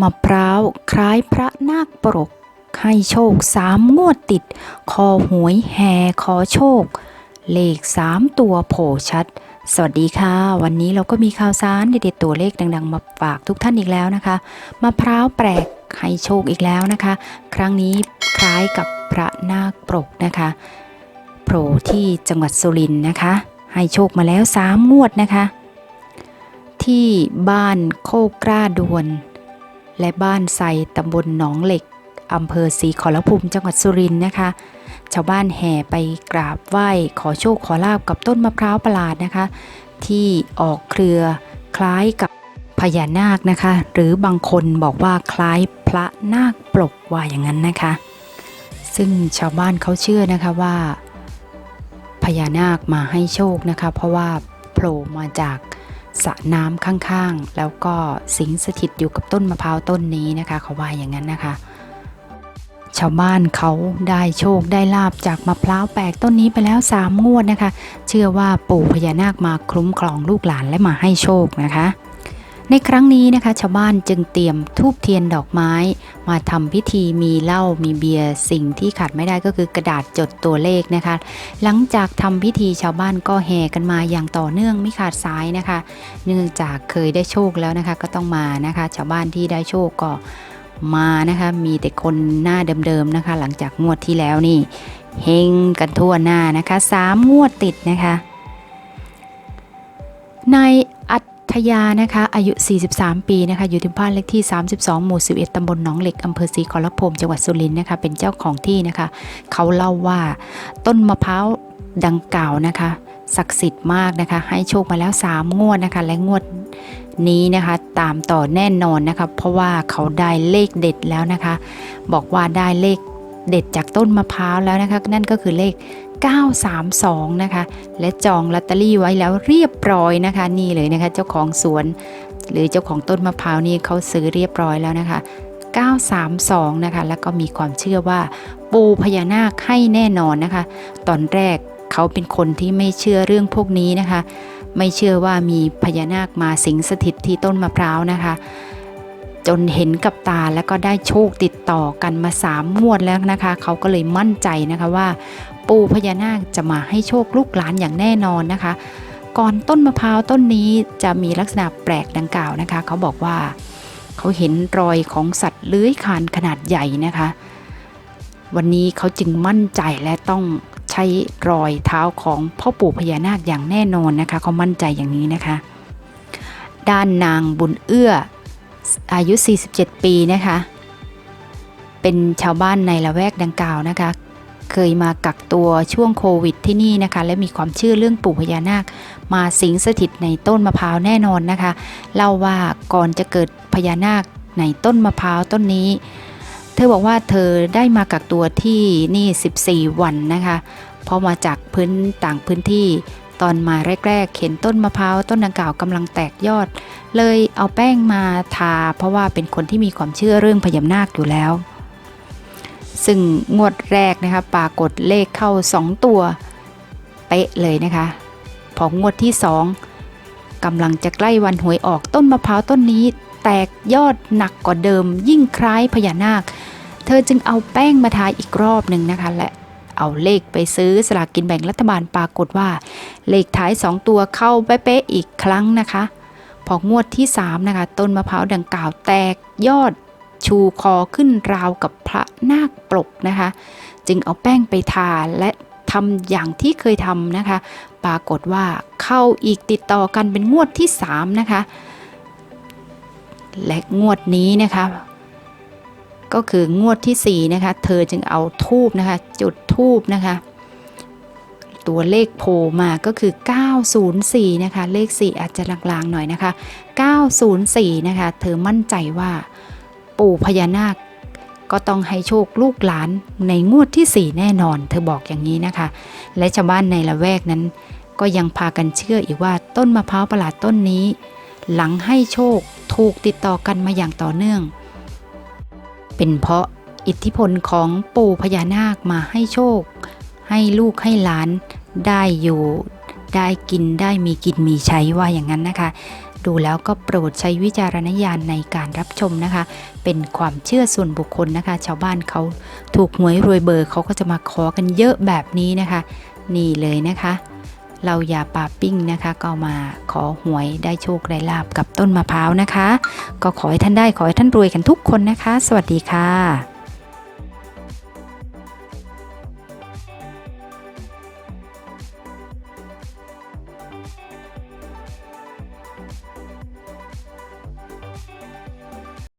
มะพร้าวคล้ายพระนาคปรก ให้โชคสามงวดติด คอหวยแห่ขอโชค เลขสามตัวโผล่ชัด สวัสดีค่ะ วันนี้เราก็มีข่าวสารเด็ดๆตัวเลขดัง ๆ มาฝากทุกท่านอีกแล้วนะคะมะพร้าวแปลกให้โชคอีกแล้วนะคะ ครั้งนี้คล้ายกับพระนาคปรกนะคะโผล่ที่จังหวัดสุรินทร์นะคะ ให้โชคมาแล้วสามงวดนะคะ ที่บ้านโคกกล้าดวน และบ้านไซตำบลหนองเหล็กอำเภอศรีขอรภูมิจังหวัดสุรินทร์นะคะ ชาวบ้านแห่ไปกราบไหว้ขอโชคขอลาบกับต้นมะพร้าวประหลาดนะคะ ที่ออกเครือคล้ายกับพญานาคนะคะ หรือบางคนบอกว่าคล้ายพระนาคปลกว่าอย่างนั้นนะคะ ซึ่งชาวบ้านเขาเชื่อนะคะว่าพญานาคมาให้โชคนะคะ เพราะว่าโผล่มาจาก สระน้ำข้างๆ แล้วก็สิงสถิตอยู่กับต้นมะพร้าวต้นนี้นะคะเขาว่าอย่างนั้นนะคะ ชาวบ้านเขาได้โชคได้ลาบจากมะพร้าวแปลกต้นนี้ไปแล้วสามงวดนะคะ เชื่อว่าปู่พญานาคมาคุ้มครองลูกหลานและมาให้โชคนะคะ ในครั้งนี้นะคะ ชาวบ้านจึงเตรียมทูบเทียนดอกไม้ มาทำพิธีมีเหล้ามีเบียร์สิ่งที่ขาดไม่ได้ก็คือกระดาษจดตัวเลขนะคะ หลังจากทำพิธีชาวบ้านก็แห่กันมาอย่างต่อเนื่องไม่ขาดสายนะคะ เนื่องจากเคยได้โชคแล้วนะคะ ก็ต้องมานะคะ ชาวบ้านที่ได้โชคก็มานะคะมีแต่คนหน้าเดิมๆนะคะ หลังจากงวดที่แล้วนี่เฮงกันทั่วหน้านะคะสามงวดติดนะคะนาย อัธยานะคะ อายุ 43 ปีนะคะ อยู่ที่บ้านเลขที่ 32 หมู่ 11 ตำบลหนองเหล็ก อำเภอศรีขอรภูมิจังหวัดสุรินทร์นะคะ เป็นเจ้าของที่นะคะ เขาเล่าว่าต้นมะพร้าวดังกล่าวนะคะ ศักดิ์สิทธิ์มากนะคะ ให้โชคมาแล้ว 3 งวดนะคะ และงวดนี้นะคะตามต่อแน่นอนนะคะ เพราะว่าเขาได้เลขเด็ดแล้วนะคะ บอกว่าได้เลขเด็ดจากต้นมะพร้าวแล้วนะคะ นั่นก็คือเลข 932 นะคะ และจองลอตเตอรี่ไว้แล้วเรียบร้อยนะคะ นี่เลยนะคะ เจ้าของสวน หรือเจ้าของต้นมะพร้าวนี่เขาซื้อเรียบร้อยแล้วนะคะ 932 นะคะ แล้วก็มีความเชื่อว่า ปูพญานาคให้แน่นอนนะคะ ตอนแรกเขาเป็นคนที่ไม่เชื่อเรื่องพวกนี้นะคะ ไม่เชื่อว่ามีพญานาคมาสิงสถิตที่ต้นมะพร้าวนะคะจนเห็นกับตาแล้วก็ได้โชคติดต่อกันมาสามงวดแล้วนะคะ เขาก็เลยมั่นใจนะคะว่า ปู่พญานาคจะมาให้โชคลูกหลานอย่างแน่นอนนะคะ ก่อนต้นมะพร้าวต้นนี้จะมีลักษณะแปลกดังกล่าวนะคะ เขาบอกว่า เขาเห็นรอยของสัตว์เลื้อยคลานขนาดใหญ่นะคะ วันนี้เขาจึงมั่นใจและต้องใช้รอยเท้าของพ่อปู่พญานาคอย่างแน่นอนนะคะเขามั่นใจอย่างนี้นะคะ ด้านนางบุญเอื้ออายุ 47 ปีนะคะ เป็นชาวบ้านในละแวกดังกล่าวนะคะ เคยมากักตัวช่วงโควิดที่นี่นะคะ และมีความเชื่อเรื่องปู่พญานาค มาสิงสถิตในต้นมะพร้าวแน่นอนนะคะ เล่าว่าก่อนจะเกิดพญานาคในต้นมะพร้าวต้นนี้ เธอบอกว่าเธอได้มากักตัวที่นี่ 14 วันนะคะเพราะมาจากพื้นต่างพื้นที่ตอนมาแรกๆ เห็นต้นมะพร้าวต้นดังกล่าวกำลังแตกยอด เลยเอาแป้งมาทา เพราะว่าเป็นคนที่มีความเชื่อเรื่องพญานาคอยู่แล้ว ซึ่งงวดแรกนะคะปรากฏเลขเข้า 2 ตัว เป๊ะเลยนะคะ พองวดที่ 2กำลังจะใกล้วันหวยออกต้นมะพร้าวต้นนี้ แตกยอดหนักกว่าเดิม ยิ่งคล้ายพญานาค เธอจึงเอาแป้งมาทาอีกรอบหนึ่งนะคะและเอาเลขไปซื้อสลากกินแบ่งรัฐบาลปรากฏว่า เลขท้าย 2 ตัวเข้าเป๊ะๆอีกครั้งนะคะ พองวดที่ 3 นะคะ ต้นมะพร้าวดังกล่าวแตกยอด ชูคอขึ้นราวกับพระนาคปลกนะคะ จึงเอาแป้งไปทาและทำอย่างที่เคยทำนะคะ ปรากฏว่าเข้าอีกติดต่อกันเป็นงวดที่ 3 นะคะ และงวดนี้นะคะ ก็คืองวดที่ 4 นะคะ เธอจึงเอาทูบนะคะ จุดทูบนะคะ ตัวเลขโผล่มาก็คือ 904 นะคะ เลข 4 อาจจะลางๆหน่อยนะคะ 904 นะคะ เธอมั่นใจว่า ปู่พญานาค ก็ต้องให้โชคลูกหลานในงวดที่ 4 แน่นอน เธอบอกอย่างนี้นะคะ และชาวบ้านในละแวกนั้น ก็ยังพากันเชื่ออีกว่าต้นมะพร้าวประหลาดต้นนี้ หลังให้โชคถูกติดต่อกันมาอย่างต่อเนื่อง เป็นเพราะอิทธิพลของปู่พญานาคมาให้โชค ให้ลูกให้หลานได้อยู่ได้กินได้มีกินมีใช้ว่าอย่างนั้นนะคะ ดูแล้วก็โปรดใช้วิจารณญาณในการรับชมนะคะ เป็นความเชื่อส่วนบุคคลนะคะ ชาวบ้านเขาถูกหวยรวยเบอร์เขาก็จะมาขอกันเยอะแบบนี้นะคะ นี่เลยนะคะ เราอย่าปาปิ้งนะคะ ก็มาขอหวยได้โชคได้ลาบกับต้นมะพร้าวนะคะ ก็ขอให้ท่านได้ขอให้ท่านรวยกันทุกคนนะคะ สวัสดีค่ะ